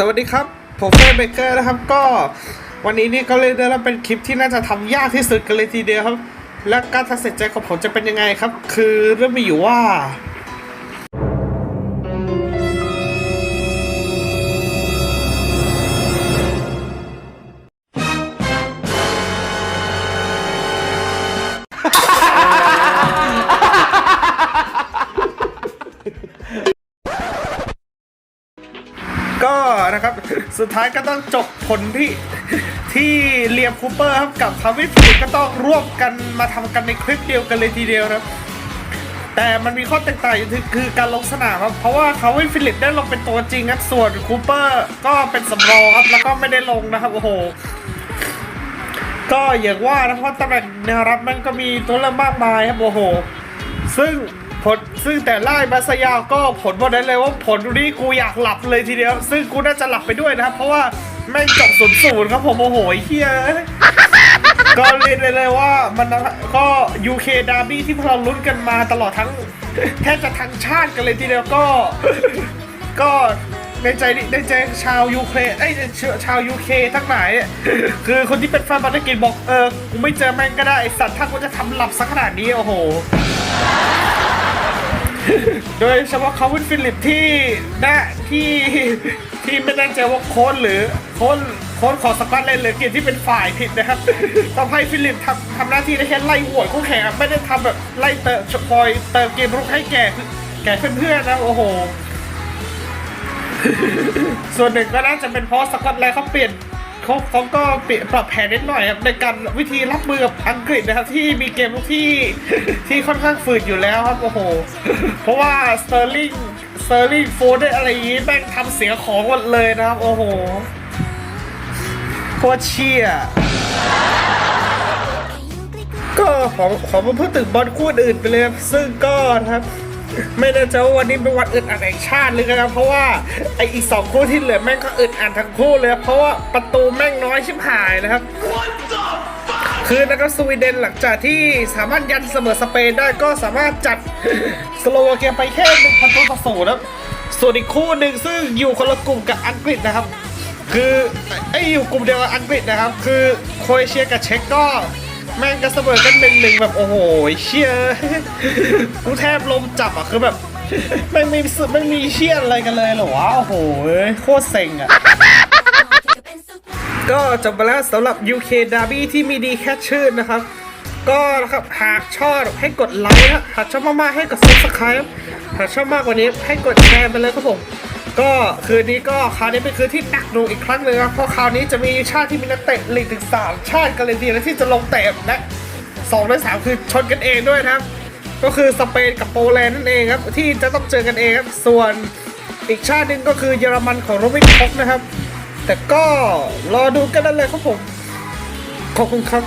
สวัสดีครับ ผมเฟร์เบเกอร์นะครับ ก็วันนี้นี่ก็เลยได้รับเป็นคลิปที่น่าจะทำยากที่สุดกันเลยทีเดียวครับ และการทัดสินใจของผมจะเป็นยังไงครับ คือเรื่องมีอยู่ว่า สุดท้ายก็ต้องจบผลที่ที่เลียมคูเปอร์ครับกับคาวินฟิลิปก็ต้องร่วมกันมาทำกันในคลิปเดียวกันเลยทีเดียวครับ แต่มันมีข้อแตกต่างอยู่ที่คือการลงสนามครับ เพราะว่าคาวินฟิลิปได้ลงเป็นตัวจริงครับส่วนคูเปอร์ก็เป็นสำรองครับแล้วก็ไม่ได้ลงนะครับโอ้โหก็อย่างว่านะเพราะตำแหน่งแนวรับมันก็มีตัวเลือกมากมายครับโอ้โห ซึ่ง ผลซึ่งแต่ไล่บาสยาก็ผลบอกได้เลยว่าผลนี้กูอยากหลับเลยทีเดียว ซึ่งกูน่าจะหลับไปด้วยนะครับ เพราะว่าแม่งจบศูนย์ศูนย์ครับผมโอ้โหเฮียก็เรียนเลยเลยว่ามันก็ UK ดาร์บี้ที่พวกเราลุ้นกันมาตลอดทั้งแทบจะทั้งชาติกันเลยทีเดียวก็ ก็ในใจในใจชาวยูเครนไอ้ยชาวยูเคทั้งหลายเนี่ยคือคนที่เป็นแฟนบอลอังกฤษบอกเออกูไม่เจอแม่งก็ได้สัตว์ถ้ากูจะทำหลับสักขนาดนี้โอ้โห โดยเฉพาะเขาวินฟิลิปที่นะที่ที่ไม่แน่ใจว่าโค้ดหรือโค้ดโค้ดของสกอตแลนด์หรือเกียรที่เป็นฝ่ายผิดนะครับทำให้ฟิลิปทำทำหน้าที่ได้แค่ไล่หวดคู่แข่งไม่ได้ทำแบบไล่เติมคอยเติมเกมรุกให้แก่แก่เพื่อนๆนะโอ้โหส่วนหนึ่งก็น่าจะเป็นเพราะสกอตแลนด์เขาเปลี่ยน เขาเขาก็เปลี่ยนปรับแผนนิดหน่อยครับในการวิธีรับมือกับอังกฤษนะครับที่มีเกมลุกที่ที่ค่อนข้างฝืดอยู่แล้วครับโอ้โหเพราะว่าสเตอร์ลิงสเตอร์ลิงโฟร์ได้อะไรอย่างงี้แม่งทำเสียของหมดเลยนะครับ โอ้โหโคตรเชี่ยก็ของของมาพูดถึงบอลคู่อื่นไปเลยซึ่งก็นะครับ ไม่แน่ใจว่าวันนี้เป็นวันอึดอัดแห่งชาติเลยนะครับ เพราะว่าไออีกสองคู่ที่เหลือแม่งก็อึดอัดทั้งคู่เลย เพราะว่าประตูแม่งน้อยชิบหายนะครับ คือนะครับสวีเดนหลังจากที่สามารถยันเสมอสเปนได้ก็สามารถจัดสโลวาเกียไปแค่หนึ่งประตูต่อศูนย์ครับส่วนอีกคู่หนึ่งซึ่งอยู่คนละกลุ่มกับอังกฤษนะครับ คือไออยู่กลุ่มเดียวกับอังกฤษนะครับ คือโครเอเชียกับเช็กก็ แม่งก็เสมอกันหนึ่งหนึ่งแบบโอ้โหเชี่ยกูแทบลมจับอะคือแบบไม่มีสึไม่มีเชี่ยอะไรกันเลยเหรอวะโอ้โหโคตรเซ็งอะก็จบไปแล้วสำหรับ UK Derby ที่มีดีแค่ชื่อนะครับ ก็นะครับหากชอบให้กดไลค์นะหากชอบมากๆให้กด subscribe หากชอบมากกว่านี้ให้กดแชร์ไปเลยครับผม ก็คืนนี้ก็คราวนี้เป็นคืนที่หนักหน่วงอีกครั้งหนึงครับเพราะคราวนี้จะมีชาติที่มีนักเตะลีกถึงสามชาติกันเลยทีเดียวที่จะลงเตะและสองในสามคือชนกันเองด้วยนะครับ ก็คือสเปนกับโปแลนด์นั่นเองครับที่จะต้องเจอกันเองครับส่วนอีกชาติหนึ่งก็คือเยอรมันของโรบินคอกนะครับ แต่ก็รอดูกันได้เลยครับผมขอบคุณครับ